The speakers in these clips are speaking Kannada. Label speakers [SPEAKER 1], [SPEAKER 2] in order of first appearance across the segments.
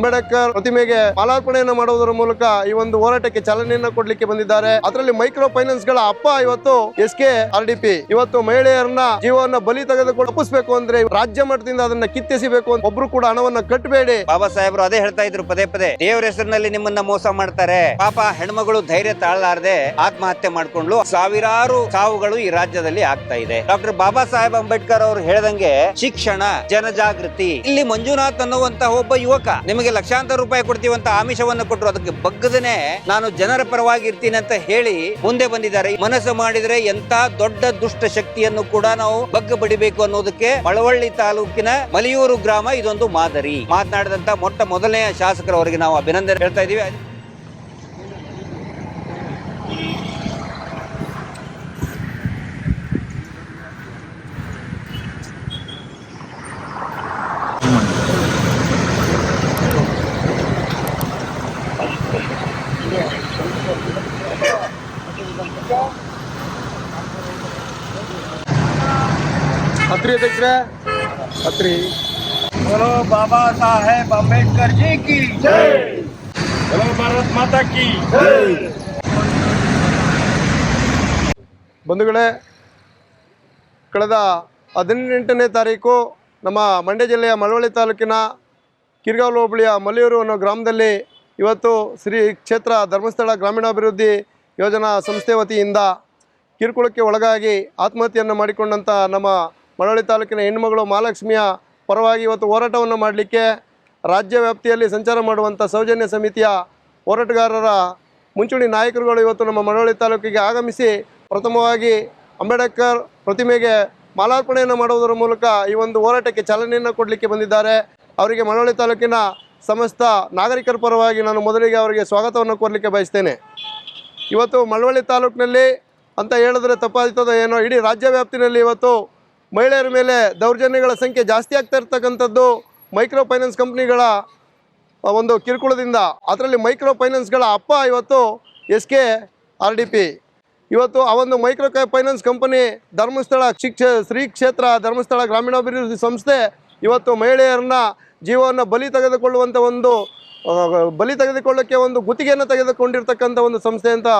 [SPEAKER 1] ಅಂಬೇಡ್ಕರ್ ಪ್ರತಿಮೆಗೆ ಮಾಲಾರ್ಪಣೆಯನ್ನು ಮಾಡುವುದರ ಮೂಲಕ ಈ ಒಂದು ಹೋರಾಟಕ್ಕೆ ಚಾಲನೆಯನ್ನ ಕೊಡ್ಲಿಕ್ಕೆ ಬಂದಿದ್ದಾರೆ. ಅದರಲ್ಲಿ ಮೈಕ್ರೋ ಫೈನಾನ್ಸ್ಗಳ ಅಪ್ಪ ಇವತ್ತು S K R D P ಇವತ್ತು ಮಹಿಳೆಯರನ್ನ ಜೀವನ ಬಲಿ ತೆಗೆದುಕೊಂಡು ಒಪ್ಪಿಸಬೇಕು ಅಂದ್ರೆ ರಾಜ್ಯ ಮಟ್ಟದಿಂದ ಅದನ್ನ ಕಿತ್ತೆಸಿಬೇಕು ಅಂತ ಒಬ್ರು ಕೂಡ ಹಣವನ್ನ ಕಟ್ಟಬೇಡಿ
[SPEAKER 2] ಬಾಬಾ ಸಾಹೇಬ್ರು ಅದೇ ಹೇಳ್ತಾ ಇದ್ರು ಪದೇ ಪದೇ, ದೇವರ ಹೆಸರಿನಲ್ಲಿ ನಿಮ್ಮನ್ನ ಮೋಸ ಮಾಡ್ತಾರೆ. ಪಾಪ ಹೆಣ್ಮಗಳು ಧೈರ್ಯ ತಾಳಲಾರದೆ ಆತ್ಮಹತ್ಯೆ ಮಾಡ್ಕೊಂಡ್ಲು ಸಾವಿರಾರು ಸಾವುಗಳು ಈ ರಾಜ್ಯದಲ್ಲಿ ಆಗ್ತಾ ಇದೆ. ಡಾಕ್ಟರ್ ಬಾಬಾ ಸಾಹೇಬ್ ಅಂಬೇಡ್ಕರ್ ಅವರು ಹೇಳ್ದಂಗೆ ಶಿಕ್ಷಣ, ಜನಜಾಗೃತಿ, ಇಲ್ಲಿ ಮಂಜುನಾಥ್ ಅನ್ನುವಂತಹ ಒಬ್ಬ ಯುವಕ ನಿಮಗೆ ಲಕ್ಷಾಂತರ ರೂಪಾಯಿ ಕೊಡ್ತೀವಂತ ಆಮಿಷವನ್ನು ಕೊಟ್ಟರು. ಅದಕ್ಕೆ ಬಗ್ಗದನೆ ನಾನು ಜನರ ಪರವಾಗಿ ಇರ್ತೀನಿ ಅಂತ ಹೇಳಿ ಮುಂದೆ ಬಂದಿದ್ದಾರೆ. ಮನಸ್ಸು ಮಾಡಿದ್ರೆ ಎಂತ ದೊಡ್ಡ ದುಷ್ಟ ಶಕ್ತಿಯನ್ನು ಕೂಡ ನಾವು ಬಗ್ಗ ಬಡಿಬೇಕು ಅನ್ನೋದಕ್ಕೆ ಮಳವಳ್ಳಿ ತಾಲೂಕಿನ ಮಲಿಯೂರು ಗ್ರಾಮ ಇದೊಂದು ಮಾದರಿ. ಮಾತನಾಡಿದಂತ ಮೊಟ್ಟ ಮೊದಲನೆಯ ಶಾಸಕರವರಿಗೆ ನಾವು ಅಭಿನಂದನೆ ಹೇಳ್ತಾ ಇದೀವಿ
[SPEAKER 1] ಅತ್ರಿ ಅಧ್ಯಕ್ಷರೇ ಅತ್ರಿ
[SPEAKER 3] बोलो बाबा साहेब अम्बेडकर जी की जय बोलो भारत माता की
[SPEAKER 1] ಬಂಧುಗಳೇ ಕಳೆದ ಹದಿನೆಂಟನೇ ತಾರೀಕು ನಮ್ಮ ಮಂಡ್ಯ ಜಿಲ್ಲೆಯ ಮಳವಳ್ಳಿ ತಾಲೂಕಿನ ಕಿರ್ಗಾವ್ ಹೋಬಳಿಯ ಮಲೆಯೂರು ಅನ್ನೋ ಗ್ರಾಮದಲ್ಲಿ ಇವತ್ತು ಶ್ರೀ ಕ್ಷೇತ್ರ ಧರ್ಮಸ್ಥಳ ಗ್ರಾಮೀಣಾಭಿವೃದ್ಧಿ ಯೋಜನಾ ಸಂಸ್ಥೆ ವತಿಯಿಂದ ಕಿರುಕುಳಕ್ಕೆ ಒಳಗಾಗಿ ಆತ್ಮಹತ್ಯೆಯನ್ನು ಮಾಡಿಕೊಂಡಂಥ ನಮ್ಮ ಮಳವಳ್ಳಿ ತಾಲೂಕಿನ ಹೆಣ್ಣುಮಗಳು ಮಹಾಲಕ್ಷ್ಮಿಯ ಪರವಾಗಿ ಇವತ್ತು ಹೋರಾಟವನ್ನು ಮಾಡಲಿಕ್ಕೆ ರಾಜ್ಯ ವ್ಯಾಪ್ತಿಯಲ್ಲಿ ಸಂಚಾರ ಮಾಡುವಂಥ ಸೌಜನ್ಯ ಸಮಿತಿಯ ಹೋರಾಟಗಾರರ ಮುಂಚೂಣಿ ನಾಯಕರುಗಳು ಇವತ್ತು ನಮ್ಮ ಮಳವಳ್ಳಿ ತಾಲೂಕಿಗೆ ಆಗಮಿಸಿ ಪ್ರಥಮವಾಗಿ ಅಂಬೇಡ್ಕರ್ ಪ್ರತಿಮೆಗೆ ಮಾಲಾರ್ಪಣೆಯನ್ನು ಮಾಡುವುದರ ಮೂಲಕ ಈ ಒಂದು ಹೋರಾಟಕ್ಕೆ ಚಾಲನೆಯನ್ನು ಕೊಡಲಿಕ್ಕೆ ಬಂದಿದ್ದಾರೆ. ಅವರಿಗೆ ಮಳವಳ್ಳಿ ತಾಲೂಕಿನ ಸಮಸ್ತ ನಾಗರಿಕರ ಪರವಾಗಿ ನಾನು ಮೊದಲಿಗೆ ಅವರಿಗೆ ಸ್ವಾಗತವನ್ನು ಕೋರಲಿಕ್ಕೆ ಬಯಸ್ತೇನೆ. ಇವತ್ತು ಮಳವಳ್ಳಿ ತಾಲೂಕಿನಲ್ಲಿ ಅಂತ ಹೇಳಿದ್ರೆ ತಪ್ಪಾಗ್ತದೆ ಏನೋ, ಇಡೀ ರಾಜ್ಯ ವ್ಯಾಪ್ತಿನಲ್ಲಿ ಇವತ್ತು ಮಹಿಳೆಯರ ಮೇಲೆ ದೌರ್ಜನ್ಯಗಳ ಸಂಖ್ಯೆ ಜಾಸ್ತಿ ಆಗ್ತಾ ಇರ್ತಕ್ಕಂಥದ್ದು ಮೈಕ್ರೋ ಫೈನಾನ್ಸ್ ಕಂಪ್ನಿಗಳ ಒಂದು ಕಿರುಕುಳದಿಂದ. ಅದರಲ್ಲಿ ಮೈಕ್ರೋ ಫೈನಾನ್ಸ್ಗಳ ಅಪ್ಪ ಇವತ್ತು S K R D P. ಇವತ್ತು ಆ ಒಂದು ಮೈಕ್ರೋ ಫೈನಾನ್ಸ್ ಕಂಪನಿ ಧರ್ಮಸ್ಥಳ ಶಿಕ್ಷ, ಶ್ರೀ ಕ್ಷೇತ್ರ ಧರ್ಮಸ್ಥಳ ಗ್ರಾಮೀಣಾಭಿವೃದ್ಧಿ ಸಂಸ್ಥೆ ಇವತ್ತು ಮಹಿಳೆಯರನ್ನ ಜೀವವನ್ನು ಬಲಿ ತೆಗೆದುಕೊಳ್ಳುವಂಥ ಒಂದು ಬಲಿ ತೆಗೆದುಕೊಳ್ಳೋಕ್ಕೆ ಒಂದು ಗುತ್ತಿಗೆಯನ್ನು ತೆಗೆದುಕೊಂಡಿರ್ತಕ್ಕಂಥ ಒಂದು ಸಂಸ್ಥೆ ಅಂತ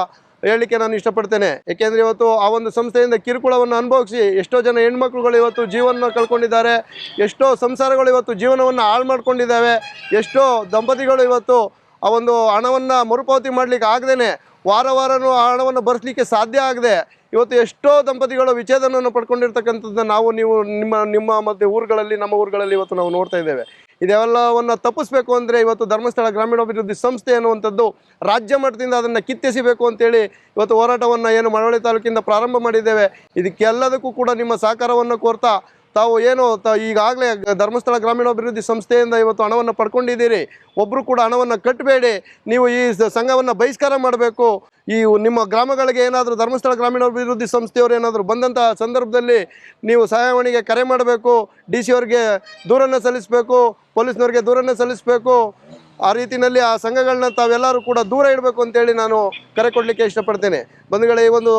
[SPEAKER 1] ಹೇಳಲಿಕ್ಕೆ ನಾನು ಇಷ್ಟಪಡ್ತೇನೆ. ಏಕೆಂದರೆ ಇವತ್ತು ಆ ಒಂದು ಸಂಸ್ಥೆಯಿಂದ ಕಿರುಕುಳವನ್ನು ಅನುಭವಿಸಿ ಎಷ್ಟೋ ಜನ ಹೆಣ್ಮಕ್ಳುಗಳು ಇವತ್ತು ಜೀವನ ಕಳ್ಕೊಂಡಿದ್ದಾರೆ, ಎಷ್ಟೋ ಸಂಸಾರಗಳು ಇವತ್ತು ಜೀವನವನ್ನು ಹಾಳು ಮಾಡ್ಕೊಂಡಿದ್ದಾವೆ, ಎಷ್ಟೋ ದಂಪತಿಗಳು ಇವತ್ತು ಆ ಒಂದು ಹಣವನ್ನು ಮರುಪಾವತಿ ಮಾಡಲಿಕ್ಕೆ ಆಗದೇನೆ, ವಾರ ವಾರನೂ ಆ ಹಣವನ್ನು ಬರೆಸಲಿಕ್ಕೆ ಸಾಧ್ಯ ಆಗದೆ, ಇವತ್ತು ಎಷ್ಟೋ ದಂಪತಿಗಳು ವಿಚ್ಛೇದನವನ್ನು ಪಡ್ಕೊಂಡಿರ್ತಕ್ಕಂಥದ್ದನ್ನ ನಾವು ನೀವು ನಿಮ್ಮ ನಿಮ್ಮ ಮತ್ತು ಊರುಗಳಲ್ಲಿ, ನಮ್ಮ ಊರುಗಳಲ್ಲಿ ಇವತ್ತು ನಾವು ನೋಡ್ತಾ ಇದ್ದೇವೆ. ಇದೆಲ್ಲವನ್ನು ತಪ್ಪಿಸ್ಬೇಕು ಅಂದರೆ ಇವತ್ತು ಧರ್ಮಸ್ಥಳ ಗ್ರಾಮೀಣಾಭಿವೃದ್ಧಿ ಸಂಸ್ಥೆ ಅನ್ನುವಂಥದ್ದು ರಾಜ್ಯ ಮಟ್ಟದಿಂದ ಅದನ್ನು ಕಿತ್ತೆಸಿಬೇಕು ಅಂತೇಳಿ ಇವತ್ತು ಹೋರಾಟವನ್ನು ಏನು ಮಳವಳ್ಳಿ ತಾಲೂಕಿಂದ ಪ್ರಾರಂಭ ಮಾಡಿದ್ದೇವೆ. ಇದಕ್ಕೆಲ್ಲದಕ್ಕೂ ಕೂಡ ನಿಮ್ಮ ಸಹಕಾರವನ್ನು ಕೋರ್ತಾ ತಾವು ಏನು ತ ಈಗಾಗಲೇ ಧರ್ಮಸ್ಥಳ ಗ್ರಾಮೀಣಾಭಿವೃದ್ಧಿ ಸಂಸ್ಥೆಯಿಂದ ಇವತ್ತು ಹಣವನ್ನು ಪಡ್ಕೊಂಡಿದ್ದೀರಿ. ಒಬ್ಬರು ಕೂಡ ಹಣವನ್ನು ಕಟ್ಟಬೇಡಿ. ನೀವು ಈ ಸಂಘವನ್ನು ಬಹಿಷ್ಕಾರ ಮಾಡಬೇಕು. ಈ ನಿಮ್ಮ ಗ್ರಾಮಗಳಿಗೆ ಏನಾದರೂ ಧರ್ಮಸ್ಥಳ ಗ್ರಾಮೀಣಾಭಿವೃದ್ಧಿ ಸಂಸ್ಥೆಯವರು ಏನಾದರೂ ಬಂದಂತಹ ಸಂದರ್ಭದಲ್ಲಿ ನೀವು ಸಹಾಯವಾಣಿಗೆ ಕರೆ ಮಾಡಬೇಕು. ಡಿ ಸಿ ಅವ್ರಿಗೆ ದೂರನ್ನು ಸಲ್ಲಿಸಬೇಕು. ಪೊಲೀಸ್ನವ್ರಿಗೆ ದೂರನ್ನು ಸಲ್ಲಿಸಬೇಕು. ಆ ರೀತಿಯಲ್ಲಿ ಆ ಸಂಘಗಳನ್ನ ತಾವೆಲ್ಲರೂ ಕೂಡ ದೂರ ಇಡಬೇಕು ಅಂತೇಳಿ ನಾನು ಕರೆ ಕೊಡಲಿಕ್ಕೆ ಇಷ್ಟಪಡ್ತೇನೆ. ಬಂಧುಗಳೇ, ಈ ಒಂದು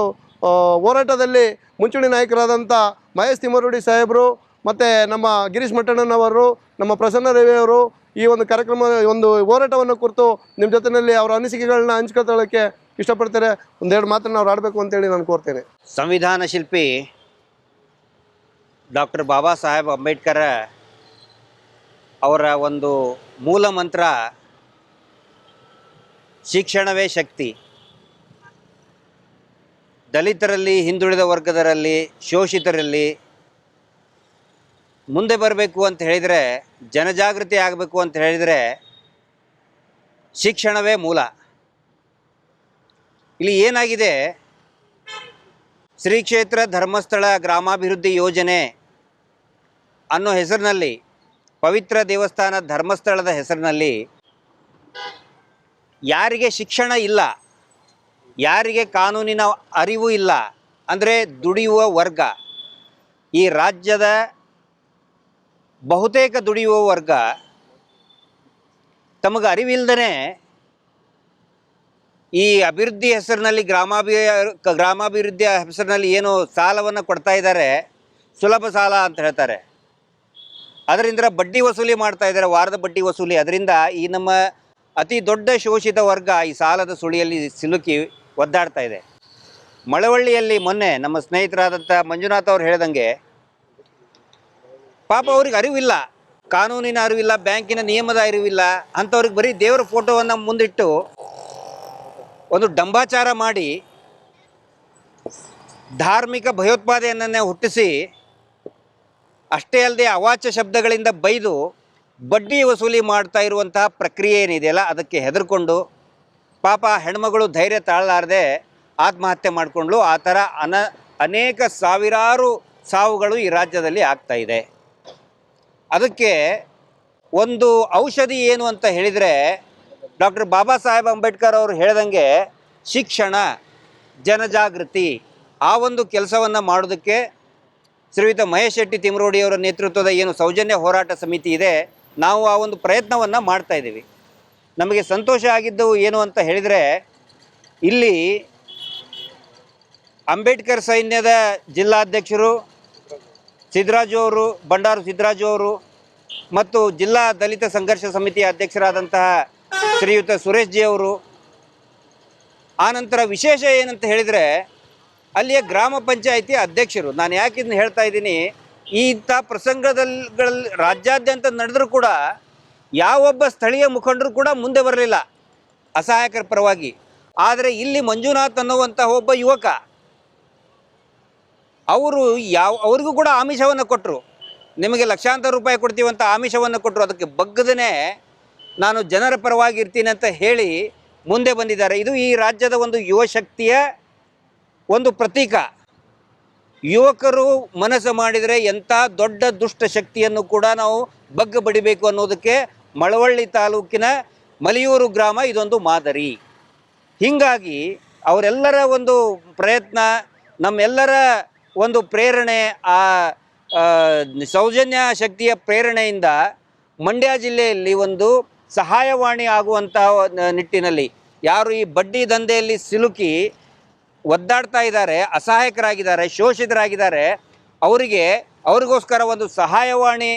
[SPEAKER 1] ಹೋರಾಟದಲ್ಲಿ ಮುಂಚೂಣಿ ನಾಯಕರಾದಂಥ ಮಹೇಶ್ ತಿಮ್ಮರುಡಿ ಸಾಹೇಬರು ಮತ್ತು ನಮ್ಮ ಗಿರೀಶ್ ಮಟ್ಟಣ್ಣನವರು, ನಮ್ಮ ಪ್ರಸನ್ನ ರವಿಯವರು ಈ ಒಂದು ಕಾರ್ಯಕ್ರಮ ಒಂದು ಹೋರಾಟವನ್ನು ಕುರಿತು ನಿಮ್ಮ ಜೊತೆಯಲ್ಲಿ ಅವರ ಅನಿಸಿಕೆಗಳನ್ನ ಹಂಚ್ಕೊಳ್ಕೊಳ್ಳೋಕ್ಕೆ ಇಷ್ಟಪಡ್ತಾರೆ. ಒಂದೆರಡು ಮಾತನ್ನು ಅವ್ರು ಆಡಬೇಕು ಅಂತೇಳಿ ನಾನು ಕೋರ್ತೇನೆ.
[SPEAKER 2] ಸಂವಿಧಾನ ಶಿಲ್ಪಿ ಡಾಕ್ಟರ್ ಬಾಬಾ ಸಾಹೇಬ್ ಅಂಬೇಡ್ಕರ್ ಅವರ ಒಂದು ಮೂಲ ಮಂತ್ರ ಶಿಕ್ಷಣವೇ ಶಕ್ತಿ. ದಲಿತರಲ್ಲಿ, ಹಿಂದುಳಿದ ವರ್ಗದರಲ್ಲಿ, ಶೋಷಿತರಲ್ಲಿ ಮುಂದೆ ಬರಬೇಕು ಅಂತ ಹೇಳಿದರೆ, ಜನಜಾಗೃತಿ ಆಗಬೇಕು ಅಂತ ಹೇಳಿದರೆ ಶಿಕ್ಷಣವೇ ಮೂಲ. ಇಲ್ಲಿ ಏನಾಗಿದೆ? ಶ್ರೀ ಕ್ಷೇತ್ರ ಧರ್ಮಸ್ಥಳ ಗ್ರಾಮಾಭಿವೃದ್ಧಿ ಯೋಜನೆ ಅನ್ನೋ ಹೆಸರಿನಲ್ಲಿ, ಪವಿತ್ರ ದೇವಸ್ಥಾನ ಧರ್ಮಸ್ಥಳದ ಹೆಸರಿನಲ್ಲಿ ಯಾರಿಗೆ ಶಿಕ್ಷಣ ಇಲ್ಲ ಯಾರಿಗೆ ಕಾನೂನಿನ ಅರಿವು ಇಲ್ಲ ಅಂದರೆ ದುಡಿಯುವ ವರ್ಗ. ಈ ರಾಜ್ಯದ ಬಹುತೇಕ ದುಡಿಯುವ ವರ್ಗ ತಮಗೆ ಅರಿವಿಲ್ಲದೇ ಈ ಅಭಿವೃದ್ಧಿ ಹೆಸರಿನಲ್ಲಿ ಗ್ರಾಮಾಭಿ ಗ್ರಾಮಾಭಿವೃದ್ಧಿಯ ಹೆಸರಿನಲ್ಲಿ ಏನು ಸಾಲವನ್ನು ಕೊಡ್ತಾ ಇದ್ದಾರೆ. ಸುಲಭ ಸಾಲ ಅಂತ ಹೇಳ್ತಾರೆ. ಅದರಿಂದ ಬಡ್ಡಿ ವಸೂಲಿ ಮಾಡ್ತಾ ಇದ್ದಾರೆ, ವಾರದ ಬಡ್ಡಿ ವಸೂಲಿ. ಅದರಿಂದ ಈ ನಮ್ಮ ಅತಿ ದೊಡ್ಡ ಶೋಷಿತ ವರ್ಗ ಈ ಸಾಲದ ಸುಳಿಯಲ್ಲಿ ಸಿಲುಕಿ ಒದ್ದಾಡ್ತಾ ಇದೆ. ಮಳವಳ್ಳಿಯಲ್ಲಿ ಮೊನ್ನೆ ನಮ್ಮ ಸ್ನೇಹಿತರಾದಂಥ ಮಂಜುನಾಥ್ ಅವ್ರು ಹೇಳ್ದಂಗೆ, ಪಾಪ ಅವ್ರಿಗೆ ಅರಿವಿಲ್ಲ, ಕಾನೂನಿನ ಅರಿವಿಲ್ಲ, ಬ್ಯಾಂಕಿನ ನಿಯಮದ ಅರಿವಿಲ್ಲ, ಅಂಥವ್ರಿಗೆ ಬರೀ ದೇವರ ಫೋಟೋವನ್ನು ಮುಂದಿಟ್ಟು ಒಂದು ಡಂಬಾಚಾರ ಮಾಡಿ ಧಾರ್ಮಿಕ ಭಯೋತ್ಪಾದನೆಯನ್ನೇ ಹುಟ್ಟಿಸಿ, ಅಷ್ಟೇ ಅಲ್ಲದೆ ಅವಾಚ್ಯ ಶಬ್ದಗಳಿಂದ ಬೈದು ಬಡ್ಡಿ ವಸೂಲಿ ಮಾಡ್ತಾ ಇರುವಂತಹ ಪ್ರಕ್ರಿಯೆ ಏನಿದೆಯಲ್ಲ, ಅದಕ್ಕೆ ಹೆದರ್ಕೊಂಡು ಪಾಪ ಹೆಣ್ಮಗಳು ಧೈರ್ಯ ತಾಳಲಾರದೆ ಆತ್ಮಹತ್ಯೆ ಮಾಡಿಕೊಂಡ್ಲು ಆ ಥರ ಅನ, ಅನೇಕ ಸಾವಿರಾರು ಸಾವುಗಳು ಈ ರಾಜ್ಯದಲ್ಲಿ ಆಗ್ತಾ ಇದೆ. ಅದಕ್ಕೆ ಒಂದು ಔಷಧಿ ಏನು ಅಂತ ಹೇಳಿದರೆ ಡಾಕ್ಟರ್ ಬಾಬಾ ಸಾಹೇಬ್ ಅಂಬೇಡ್ಕರ್ ಅವರು ಹೇಳ್ದಂಗೆ ಶಿಕ್ಷಣ, ಜನಜಾಗೃತಿ ಆ ಒಂದು ಕೆಲಸವನ್ನು ಮಾಡೋದಕ್ಕೆ ಶ್ರೀಯುತ ಮಹೇಶ್ ಶೆಟ್ಟಿ ತಿಮ್ರೋಡಿಯವರ ನೇತೃತ್ವದ ಏನು ಸೌಜನ್ಯ ಹೋರಾಟ ಸಮಿತಿ ಇದೆ, ನಾವು ಆ ಒಂದು ಪ್ರಯತ್ನವನ್ನು ಮಾಡ್ತಾ ಇದ್ದೀವಿ. ನಮಗೆ ಸಂತೋಷ ಆಗಿದ್ದು ಏನು ಅಂತ ಹೇಳಿದರೆ, ಇಲ್ಲಿ ಅಂಬೇಡ್ಕರ್ ಸೈನ್ಯದ ಜಿಲ್ಲಾಧ್ಯಕ್ಷರು ಸಿದ್ದರಾಜು ಅವರು, ಬಂಡಾರು ಸಿದ್ದರಾಜು ಅವರು ಮತ್ತು ಜಿಲ್ಲಾ ದಲಿತ ಸಂಘರ್ಷ ಸಮಿತಿಯ ಅಧ್ಯಕ್ಷರಾದಂತಹ ಶ್ರೀಯುತ ಸುರೇಶ್ ಜಿ ಅವರು. ಆನಂತರ ವಿಶೇಷ ಏನಂತ ಹೇಳಿದರೆ, ಅಲ್ಲಿಯ ಗ್ರಾಮ ಪಂಚಾಯಿತಿ ಅಧ್ಯಕ್ಷರು, ನಾನು ಯಾಕೆ ಹೇಳ್ತಾ ಇದ್ದೀನಿ, ಇಂಥ ಪ್ರಸಂಗದಲ್ಲಿ ರಾಜ್ಯಾದ್ಯಂತ ನಡೆದರೂ ಕೂಡ ಯಾವೊಬ್ಬ ಸ್ಥಳೀಯ ಮುಖಂಡರು ಕೂಡ ಮುಂದೆ ಬರಲಿಲ್ಲ. ಅಸಹಾಯಕರ ಪರವಾಗಿ. ಆದರೆ ಇಲ್ಲಿ ಮಂಜುನಾಥ್ ಅನ್ನುವಂತಹ ಒಬ್ಬ ಯುವಕ, ಅವರು ಯಾವ, ಅವ್ರಿಗೂ ಕೂಡ ಆಮಿಷವನ್ನು ಕೊಟ್ಟರು ನಿಮಗೆ ಲಕ್ಷಾಂತರ ರೂಪಾಯಿ ಕೊಡ್ತೀವಂತ ಆಮಿಷವನ್ನು ಕೊಟ್ಟರು ಅದಕ್ಕೆ ಬಗ್ಗದೇ ನಾನು ಜನರ ಪರವಾಗಿ ಇರ್ತೀನಿ ಅಂತ ಹೇಳಿ ಮುಂದೆ ಬಂದಿದ್ದಾರೆ. ಇದು ಈ ರಾಜ್ಯದ ಒಂದು ಯುವ ಶಕ್ತಿಯ ಒಂದು ಪ್ರತೀಕ. ಯುವಕರು ಮನಸ್ಸು ಮಾಡಿದರೆ ಎಂಥ ದೊಡ್ಡ ದುಷ್ಟ ಶಕ್ತಿಯನ್ನು ಕೂಡ ನಾವು ಬಗ್ಗ ಬಡಿಬೇಕು ಅನ್ನೋದಕ್ಕೆ ಮಳವಳ್ಳಿ ತಾಲೂಕಿನ ಮಲಿಯೂರು ಗ್ರಾಮ ಇದೊಂದು ಮಾದರಿ. ಹೀಗಾಗಿ ಅವರೆಲ್ಲರ ಒಂದು ಪ್ರಯತ್ನ, ನಮ್ಮೆಲ್ಲರ ಒಂದು ಪ್ರೇರಣೆ, ಆ ಸೌಜನ್ಯ ಶಕ್ತಿಯ ಪ್ರೇರಣೆಯಿಂದ ಮಂಡ್ಯ ಜಿಲ್ಲೆಯಲ್ಲಿ ಒಂದು ಸಹಾಯವಾಣಿ ಆಗುವಂತಹ ನಿಟ್ಟಿನಲ್ಲಿ ಯಾರು ಈ ಬಡ್ಡಿ ದಂಧೆಯಲ್ಲಿ ಸಿಲುಕಿ ಒದ್ದಾಡ್ತಾ ಇದ್ದಾರೆ, ಅಸಹಾಯಕರಾಗಿದ್ದಾರೆ, ಶೋಷಿತರಾಗಿದ್ದಾರೆ, ಅವರಿಗೆ ಅವರಿಗೋಸ್ಕರ ಒಂದು ಸಹಾಯವಾಣಿ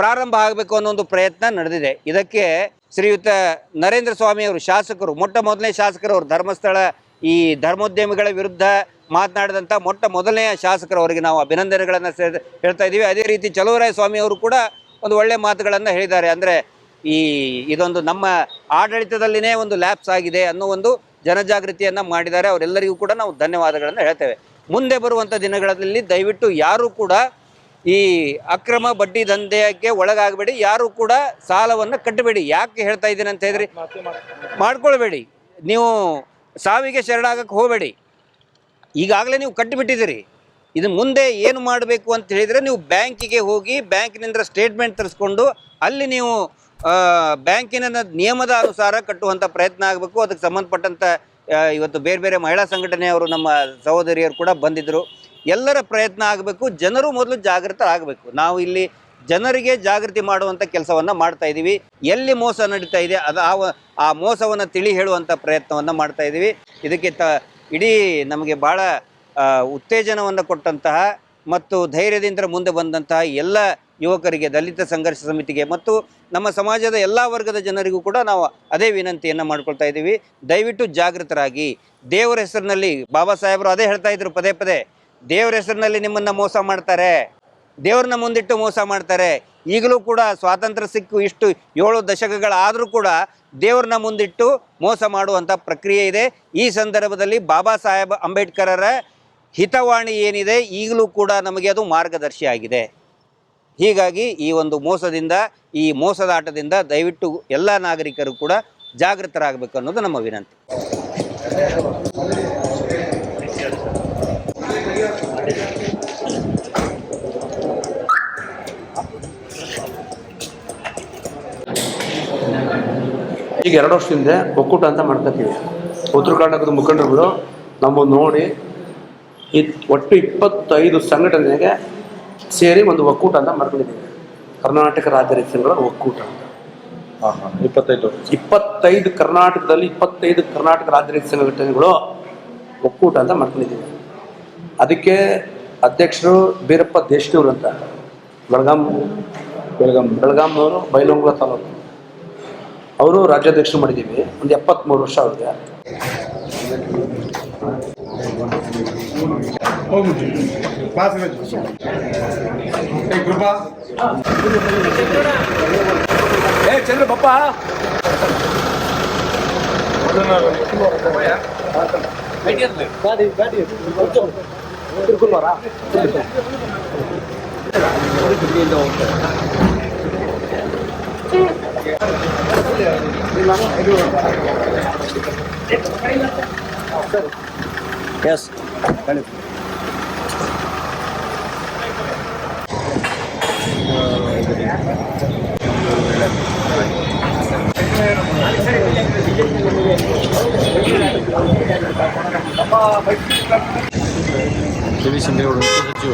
[SPEAKER 2] ಪ್ರಾರಂಭ ಆಗಬೇಕು ಅನ್ನೋ ಒಂದು ಪ್ರಯತ್ನ ನಡೆದಿದೆ. ಇದಕ್ಕೆ ಶ್ರೀಯುತ ನರೇಂದ್ರ ಸ್ವಾಮಿ ಅವರು ಶಾಸಕರು, ಮೊಟ್ಟ ಮೊದಲನೇ ಶಾಸಕರು ಅವರು ಧರ್ಮಸ್ಥಳ, ಈ ಧರ್ಮೋದ್ಯಮಿಗಳ ವಿರುದ್ಧ ಮಾತನಾಡಿದಂಥ ಮೊಟ್ಟ ಮೊದಲನೆಯ ಶಾಸಕರು ಅವರಿಗೆ ನಾವು ಅಭಿನಂದನೆಗಳನ್ನು ಹೇಳ್ತಾ ಇದ್ದೀವಿ. ಅದೇ ರೀತಿ ಚಲುವರಾಯ ಸ್ವಾಮಿ ಅವರು ಕೂಡ ಒಂದು ಒಳ್ಳೆಯ ಮಾತುಗಳನ್ನು ಹೇಳಿದ್ದಾರೆ. ಅಂದರೆ ಈ, ಇದೊಂದು ನಮ್ಮ ಆಡಳಿತದಲ್ಲಿನೇ ಒಂದು ಲ್ಯಾಪ್ಸ್ ಆಗಿದೆ ಅನ್ನೋ ಒಂದು ಜನಜಾಗೃತಿಯನ್ನು ಮಾಡಿದ್ದಾರೆ. ಅವರೆಲ್ಲರಿಗೂ ಕೂಡ ನಾವು ಧನ್ಯವಾದಗಳನ್ನು ಹೇಳ್ತೇವೆ. ಮುಂದೆ ಬರುವಂಥ ದಿನಗಳಲ್ಲಿ ದಯವಿಟ್ಟು ಯಾರೂ ಕೂಡ ಈ ಅಕ್ರಮ ಬಡ್ಡಿ ದಂಧೆಗೆ ಒಳಗಾಗಬೇಡಿ. ಯಾರು ಕೂಡ ಸಾಲವನ್ನು ಕಟ್ಟಬೇಡಿ. ಯಾಕೆ ಹೇಳ್ತಾ ಇದ್ದೀನಿ ಅಂತ ಹೇಳಿದ್ರಿ, ಮಾಡ್ಕೊಳ್ಬೇಡಿ. ನೀವು ಸಾವಿಗೆ ಶರಣಾಗಕ್ಕೆ ಹೋಗಬೇಡಿ. ಈಗಾಗಲೇ ನೀವು ಕಟ್ಟಿಬಿಟ್ಟಿದ್ದೀರಿ. ಇದು ಮುಂದೆ ಏನು ಮಾಡಬೇಕು ಅಂತ ಹೇಳಿದರೆ, ನೀವು ಬ್ಯಾಂಕಿಗೆ ಹೋಗಿ ಬ್ಯಾಂಕಿನಿಂದ ಸ್ಟೇಟ್ಮೆಂಟ್ ತರಿಸ್ಕೊಂಡು ಅಲ್ಲಿ ನೀವು ಬ್ಯಾಂಕಿನ ನಿಯಮದ ಅನುಸಾರ ಕಟ್ಟುವಂಥ ಪ್ರಯತ್ನ ಆಗಬೇಕು. ಅದಕ್ಕೆ ಸಂಬಂಧಪಟ್ಟಂಥ ಇವತ್ತು ಬೇರೆ ಬೇರೆ ಮಹಿಳಾ ಸಂಘಟನೆಯವರು ನಮ್ಮ ಸಹೋದರಿಯರು ಕೂಡ ಬಂದಿದ್ದರು ಎಲ್ಲರ ಪ್ರಯತ್ನ ಆಗಬೇಕು, ಜನರು ಮೊದಲು ಜಾಗೃತರಾಗಬೇಕು. ನಾವು ಇಲ್ಲಿ ಜನರಿಗೆ ಜಾಗೃತಿ ಮಾಡುವಂಥ ಕೆಲಸವನ್ನು ಮಾಡ್ತಾ ಇದ್ದೀವಿ ಎಲ್ಲಿ ಮೋಸ ನಡೀತಾ ಇದೆ, ಅದು ಆ ಆ ಮೋಸವನ್ನು ತಿಳಿ ಹೇಳುವಂಥ ಪ್ರಯತ್ನವನ್ನು ಮಾಡ್ತಾ ಇದ್ದೀವಿ ಇದಕ್ಕೆ ತ, ಇಡೀ ನಮಗೆ ಭಾಳ ಉತ್ತೇಜನವನ್ನು ಕೊಟ್ಟಂತಹ ಮತ್ತು ಧೈರ್ಯದಿಂದ ಮುಂದೆ ಬಂದಂತಹ ಎಲ್ಲ ಯುವಕರಿಗೆ, ದಲಿತ ಸಂಘರ್ಷ ಸಮಿತಿಗೆ ಮತ್ತು ನಮ್ಮ ಸಮಾಜದ ಎಲ್ಲ ವರ್ಗದ ಜನರಿಗೂ ಕೂಡ ನಾವು ಅದೇ ವಿನಂತಿಯನ್ನು ಮಾಡ್ಕೊಳ್ತಾ ಇದ್ದೀವಿ ದಯವಿಟ್ಟು ಜಾಗೃತರಾಗಿ. ದೇವರ ಹೆಸರಿನಲ್ಲಿ ಬಾಬಾ ಸಾಹೇಬರು ಅದೇ ಹೇಳ್ತಾ ಇದ್ರು ಪದೇ ಪದೇ. ದೇವರ ಹೆಸರಿನಲ್ಲಿ ನಿಮ್ಮನ್ನು ಮೋಸ ಮಾಡ್ತಾರೆ. ದೇವ್ರನ್ನ ಮುಂದಿಟ್ಟು ಮೋಸ ಮಾಡ್ತಾರೆ. ಈಗಲೂ ಕೂಡ ಸ್ವಾತಂತ್ರ್ಯ ಸಿಕ್ಕು ಇಷ್ಟು ಏಳು ದಶಕಗಳಾದರೂ ಕೂಡ ದೇವ್ರನ್ನ ಮುಂದಿಟ್ಟು ಮೋಸ ಮಾಡುವಂಥ ಪ್ರಕ್ರಿಯೆ ಇದೆ. ಈ ಸಂದರ್ಭದಲ್ಲಿ ಬಾಬಾ ಸಾಹೇಬ್ ಅಂಬೇಡ್ಕರರ ಹಿತವಾಣಿ ಏನಿದೆ, ಈಗಲೂ ಕೂಡ ನಮಗೆ ಅದು ಮಾರ್ಗದರ್ಶಿ ಆಗಿದೆ ಹೀಗಾಗಿ ಈ ಒಂದು ಮೋಸದಿಂದ, ಈ ಮೋಸದಾಟದಿಂದ ದಯವಿಟ್ಟು ಎಲ್ಲ ನಾಗರಿಕರು ಕೂಡ ಜಾಗೃತರಾಗಬೇಕು ಅನ್ನೋದು ನಮ್ಮ ವಿನಂತಿ.
[SPEAKER 4] ಈಗ ಎರಡು ಹಿಂದೆ ಒಕ್ಕೂಟ ಅಂತ ಮಾಡ್ಕೊತೀವಿ ಉತ್ತರ ಕರ್ನಾಟಕದ ಮುಖಂಡರುಗಳು ನಮ್ಮನ್ನು ನೋಡಿ ಈ ಒಟ್ಟು ಇಪ್ಪತ್ತೈದು ಸಂಘಟನೆಗೆ ಸೇರಿ ಒಂದು ಒಕ್ಕೂಟ ಅಂತ ಮಾಡ್ಕೊಂಡಿದ್ದೀವಿ. ಕರ್ನಾಟಕ ರಾಜ್ಯ ರೈತರುಗಳ ಒಕ್ಕೂಟ ಅಂತ.
[SPEAKER 3] ಇಪ್ಪತ್ತೈದು
[SPEAKER 4] ಇಪ್ಪತ್ತೈದು ಕರ್ನಾಟಕದಲ್ಲಿ ಇಪ್ಪತ್ತೈದು ಕರ್ನಾಟಕ ರಾಜ್ಯ ರೈತ ಸಂಘಟನೆಗಳು ಒಕ್ಕೂಟ ಅಂತ ಮಾಡ್ಕೊಂಡಿದ್ದೀವಿ. ಅದಕ್ಕೆ ಅಧ್ಯಕ್ಷರು ಬೀರಪ್ಪ ದೇಶನೂರು ಅಂತ. ಬೆಳಗಾಂ ಬೆಳಗಾಂ. ಬೆಳಗಾಂನವರು ಬೈಲೊಂಗ್ಲ ತಾಲೂಕು. ಅವರು ರಾಜ್ಯಾಧ್ಯಕ್ಷರು ಮಾಡಿದ್ದೀವಿ ಒಂದು ಎಪ್ಪತ್ತ್ಮೂರು ವರ್ಷ ಅವ್ರಿಗೆ Chandrappa ತಿರುಕುಲ್ವಾರಾ Yes. Jadi sendiri orang itu